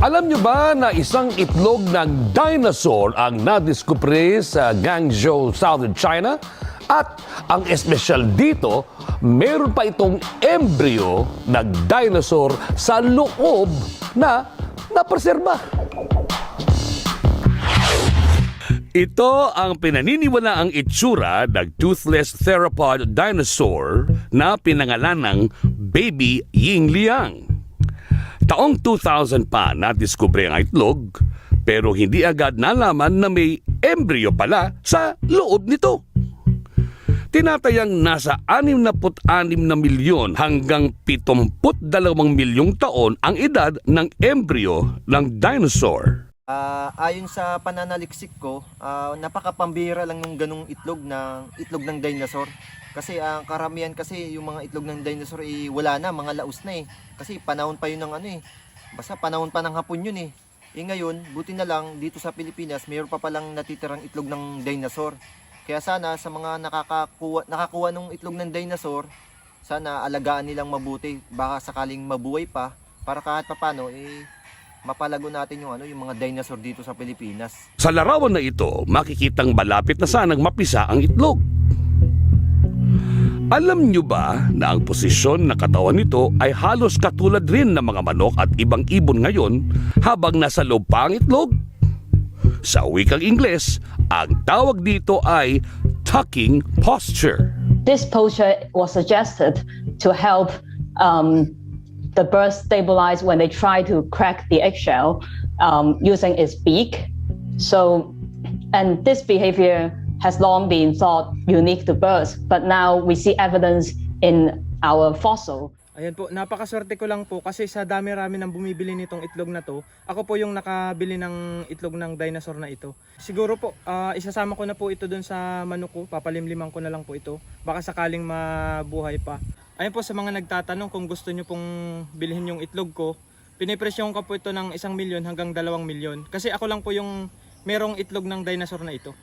Alam nyo ba na isang itlog ng dinosaur ang nadiskubre sa Guangzhou, Southern China? At ang espesyal dito, meron pa itong embryo ng dinosaur sa loob na napreserba. Ito ang pinaniniwalaang itsura ng toothless theropod dinosaur na pinangalan ng Baby Ying Liang. Taong 2000 pa nadiskubre ang itlog pero hindi agad nalaman na may embryo pala sa loob nito. Tinatayang nasa 66 na milyon hanggang 72 milyong taon ang edad ng embryo ng dinosaur. Ah, ayon sa pananaliksik ko, ah, napakapambira lang yung ganung itlog ng itlog ng dinosaur. Kasi ang karamihan kasi yung mga itlog ng dinosaur eh, wala na, mga laos na eh. Kasi panahon pa yun ng ano eh. Basta panahon pa ng hapon yun eh. Eh ngayon, buti na lang dito sa Pilipinas, mayroon pa palang natitirang itlog ng dinosaur. Kaya sana sa mga nakakakuha, nakakuha ng itlog ng dinosaur, sana alagaan nilang mabuti. Baka sakaling mabuhay pa, para kahit papano eh, mapalago natin yung ano yung mga dinosaur dito sa Pilipinas. Sa larawan na ito, makikitang malapit na sanang mapisa ang itlog. Alam nyo ba na ang posisyon ng katawan nito ay halos katulad rin ng mga manok at ibang ibon ngayon habang nasa loob pa ang itlog? Sa wikang Ingles, ang tawag dito ay tucking posture. This posture was suggested to help um, the bird stabilize when they try to crack the eggshell um, using its beak. So, and this behavior has long been thought unique to birds, but now we see evidence in our fossil. Ayan po, napakaswerte ko lang po kasi sa dami-rami ng bumibili nitong itlog na to, ako po yung nakabili ng itlog ng dinosaur na ito. Siguro po, ah, isasama ko na po ito dun sa manok ko, papalimliman ko na lang po ito. Baka sakaling mabuhay pa. Ayan po sa mga nagtatanong kung gusto nyo pong bilhin yung itlog ko, pinipresyon ko po ito ng isang milyon hanggang dalawang milyon. Kasi ako lang po yung merong itlog ng dinosaur na ito.